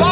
Vote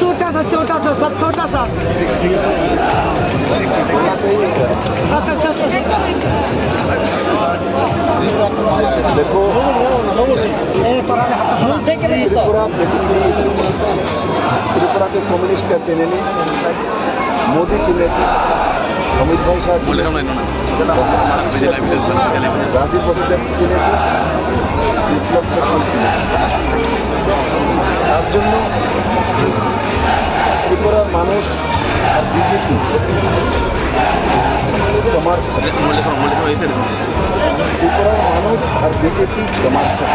छोटा सा छोटा सा सब छोटा सा देखो त्रिपुरा त्रिपुरा के कम्युनिस्ट का चैनल मोदी चैनल अमित भाई साहब চিনেছে রাজীব বসুদেব বিপ্লব তার জন্য ত্রিপুরার মানুষ আর বিজেপি সমর্থন ত্রিপুরার মানুষ আর বিজেপি সমর্থন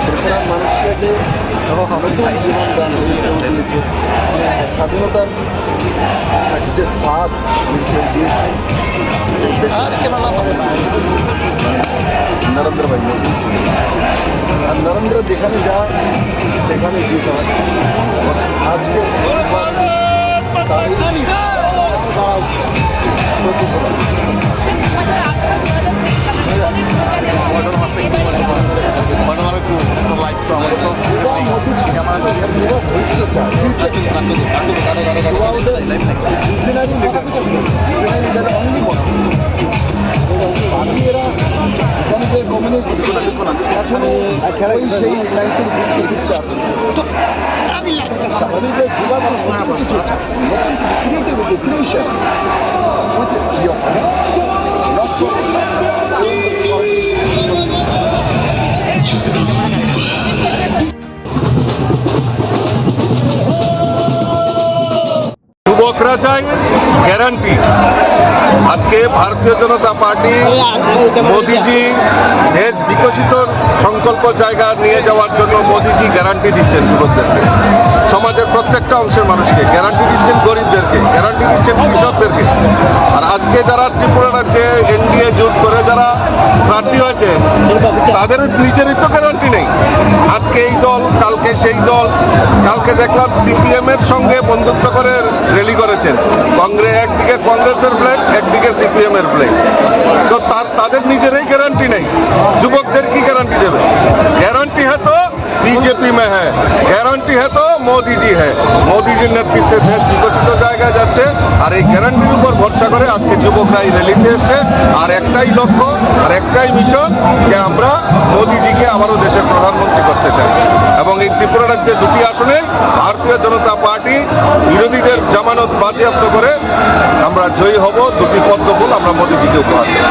ত্রিপুরার মানুষকে আমাদের জীবন দান দিয়েছে স্বাধীনতার যে স্বাদ দিয়েছে নরেন্দ্র যেখানে যায় সেখানে হয় আজকে দাঁড়া এখানে ওই সেই ফিফটি সিক্সে আছে স্বাভাবিক যুবা মানুষ না নতুন ক্রিয়েটিভিটি ক্রিয়েশন যুবকরা চাই গ্যারান্টি আজকে ভারতীয় জনতা পার্টি মোদিজি দেশ বিকশিত সংকল্প জায়গা নিয়ে যাওয়ার জন্য মোদিজি গ্যারান্টি দিচ্ছেন যুবকদেরকে। সমাজের প্রত্যেকটা অংশের মানুষকে গ্যারান্টি দিচ্ছেন গরিবদেরকে গ্যারান্টি দিচ্ছেন কৃষকদেরকে। আর আজকে যারা ত্রিপুরা রাজ্যে এনডিএ জোট করে যারা প্রার্থী হয়েছে, তাদের নিজেরই তো গ্যারান্টি নেই? আজকে এই দল, কালকে সেই দল, কালকে দেখলাম সিপিএম এর সঙ্গে বন্ধুত্ব করে র্যালি করেছেন। কংগ্রেস একদিকে কংগ্রেসের ফ্ল্যাগ একদিকে সিপিএম এর ফ্ল্যাগ তো তার তাদের নিজেরই গ্যারান্টি নেই। যুবকদের কি গ্যারান্টি দেবে? में है গ্যারান্টি है तो মোদি জি है মোদি জির নেতৃত্বে দেশ বিকশিত জায়গায় যাচ্ছে আর এই গ্যারান্টির উপর ভরসা করে আজকে যুবকরা এই র্যালিতে এসছে আর একটাই লক্ষ্য আর একটাই মিশন যে আমরা মোদিজিকে আবারও দেশের প্রধানমন্ত্রী করতে চাই এবং এই ত্রিপুরা রাজ্যে দুটি আসনে ভারতীয় জনতা পার্টি বিরোধীদের জামানত বাজেয়াপ্ত করে আমরা জয়ী হব দুটি পদ্মফুল আমরা মোদিজিকে উপহার দেব